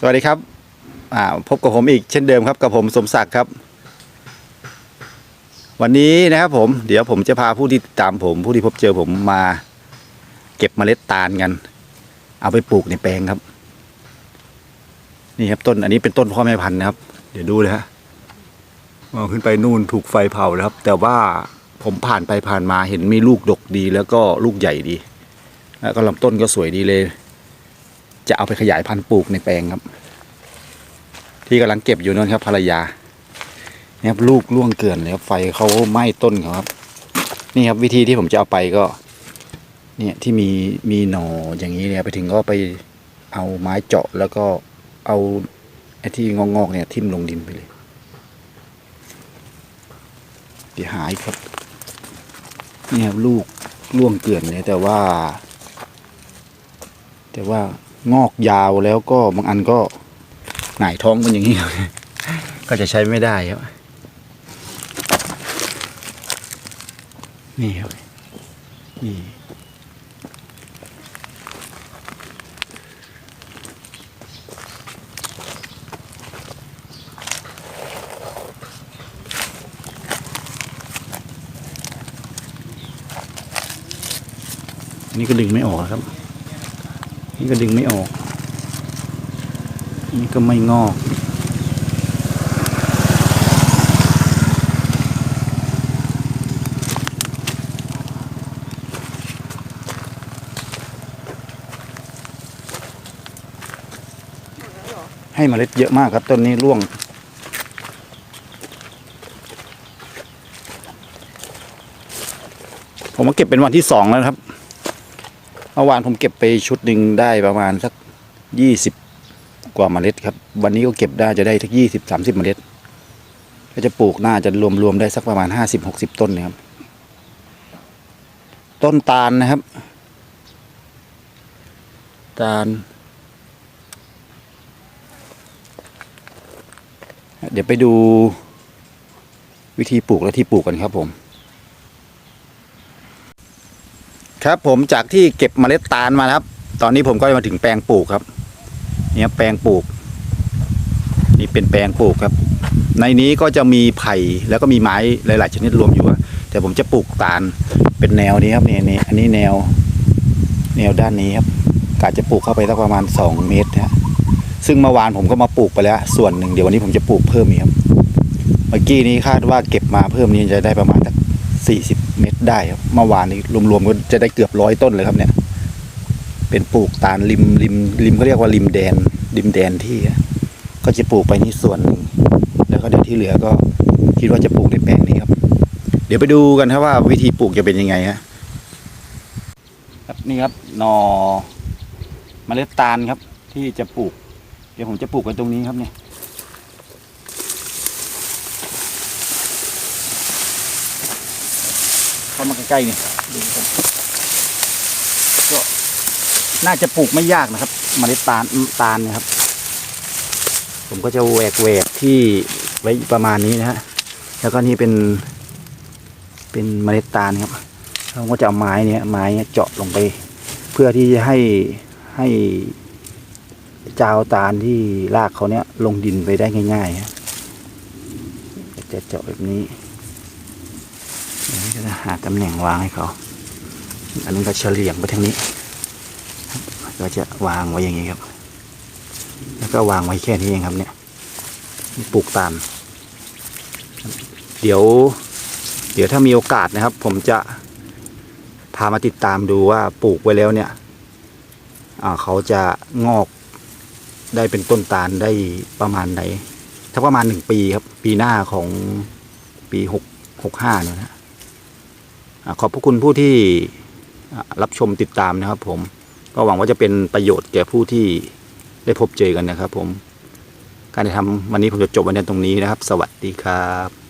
สวัสดีครับอ่าพบกับผมอีกเช่นเดิมครับกับผมสมศักดิ์ครับ วันนี้นะครับผมเดี๋ยวผมจะพาผู้ที่ติดตามผม ผู้ที่พบเจอผมมา เก็บเมล็ดตาลกัน เอาไปปลูกในแปลงครับ นี่ครับต้นอันนี้เป็นต้นพ่อแม่พันธุ์นะครับ เดี๋ยวดูเลยฮะมองขึ้นไปนู่นถูกไฟเผาแล้วครับ แต่ว่าผมผ่านไปผ่านมาเห็นมีลูกดกดีแล้วก็ลูกใหญ่ดี แล้วก็ลำต้นก็สวยดีเลย จะเอาไปขยายพันธุ์ปลูกในแปลงครับ ที่กำลังเก็บอยู่นั่นครับภรรยาเนี่ยครับลูกร่วงเกลื่อนเลยครับไฟเขาไหม้ต้นครับ นี่ครับวิธีที่ผมจะเอาไปก็ เนี่ยที่มีมีหน่ออย่างนี้เนี่ยไปถึงก็ไปเอาไม้เจาะแล้วก็เอาไอ้ที่งอกๆเนี่ยทิ่มลงดินไปเลยเดี๋ยวหายครับนี่ครับลูกร่วงเกลื่อนเลยแต่ว่า แต่ว่า งอกยาวแล้วก็บางอันก็หงายท้องเป็นอย่างนี้ ก็จะใช้ไม่ได้ครับ นี่ครับ นี่นนี้ก็ดึงไม่ออกครับ นี่ก็ดึงไม่ออก นี่ก็ไม่งอก ให้เมล็ดเยอะมากครับต้นนี้ร่วงผมมาเก็บเป็นวันที่สองแล้วครับ เมื่อวานผมเก็บไปชุดหนึ่งได้ประมาณสักยี่สิบกว่าเมล็ดครับ วันนี้ก็เก็บได้จะได้ทักยี่สิบสามสิบเมล็ด ก็จะปลูกน่าจะรวมๆได้สักประมาณห้าสิบหกสิบต้นนะครับ ต้นตาลนะครับ ตาล เดี๋ยวไปดูวิธีปลูกและที่ปลูกกันครับผม ครับผมจากที่เก็บเมล็ดตาลมาครับ ตอนนี้ผมก็มาถึงแปลงปลูกครับ เนี่ยแปลงปลูก นี่เป็นแปลงปลูกครับ ในนี้ก็จะมีไผ่แล้วก็มีไม้หลาย ๆ ชนิดรวมอยู่แต่ผมจะปลูกตาลเป็นแนวนี้ครับเนี่ยนี่อันนี้แนว แนวด้านนี้ครับกะจะปลูกเข้าไปสักประมาณสองเมตรนะฮะซึ่งเมื่อวานผมก็มาปลูกไปแล้ว ส่วนหนึ่งเดี๋ยววันนี้ผมจะปลูกเพิ่มอีกครับ เมื่อกี้นี้คาดว่าเก็บมาเพิ่มนี้จะได้ประมาณสักสี่สิบ เมตรได้ครับเมื่อวานนี้รวมๆก็จะได้เกือบร้อยต้นเลยครับเนี่ย เป็นปลูกตาลริมริมริมเขาเรียกว่าริมแดน ริมแดนที่ ก็จะปลูกไปนี่ส่วนหนึ่งแล้วก็เดี๋ยวที่เหลือก็คิดว่าจะปลูกในแปลงนี้ครับ เดี๋ยวไปดูกันครับว่าวิธีปลูกจะเป็นยังไงฮะครับนี่ครับหนอเมล็ดตาลครับ ที่จะปลูก เดี๋ยวผมจะปลูกไว้ตรงนี้ครับเนี่ย เข้ามาใกล้ๆนี่ดูครับก็น่าจะปลูกไม่ยากนะครับเมล็ดตาลตาลนะครับ ผมก็จะแหวกแหวกที่ไว้ประมาณนี้นะฮะแล้วก็นี่เป็น เป็นเมล็ดตาลครับเราก็จะเอาไม้เนี้ยไม้เนี้ยเจาะลงไป เพื่อที่จะให้ให้จาวตาลที่รากเขาเนี้ยลงดินไปได้ง่ายๆฮะจะเจาะแบบนี้ จะหาตำแหน่งวางให้เขาอันนี้นก็เฉลี่ยงไปทางนี้ ก็จะวางไว้อย่างนี้ครับ แล้วก็วางไว้แค่นี้เองครับเนี่ยปลูกตาม เดี๋ยว เดี๋ยวถ้ามีโอกาสนะครับ ผมจะพามาติดตามดูว่าปลูกไว้แล้วเนี่ยเขาจะงอกได้เป็นต้นตาลได้ประมาณไหน ถ้าประมาณหนึ่งปีครับ ปีหน้าของปีหกหกห้าเนี่ยนะ ขอบพระคุณผู้ที่รับชมติดตามนะครับ ผมก็หวังว่าจะเป็นประโยชน์แก่ผู้ที่ได้พบเจอกันนะครับ ผมการทำวันนี้ผมจะจบวันนี้ตรงนี้นะครับ สวัสดีครับ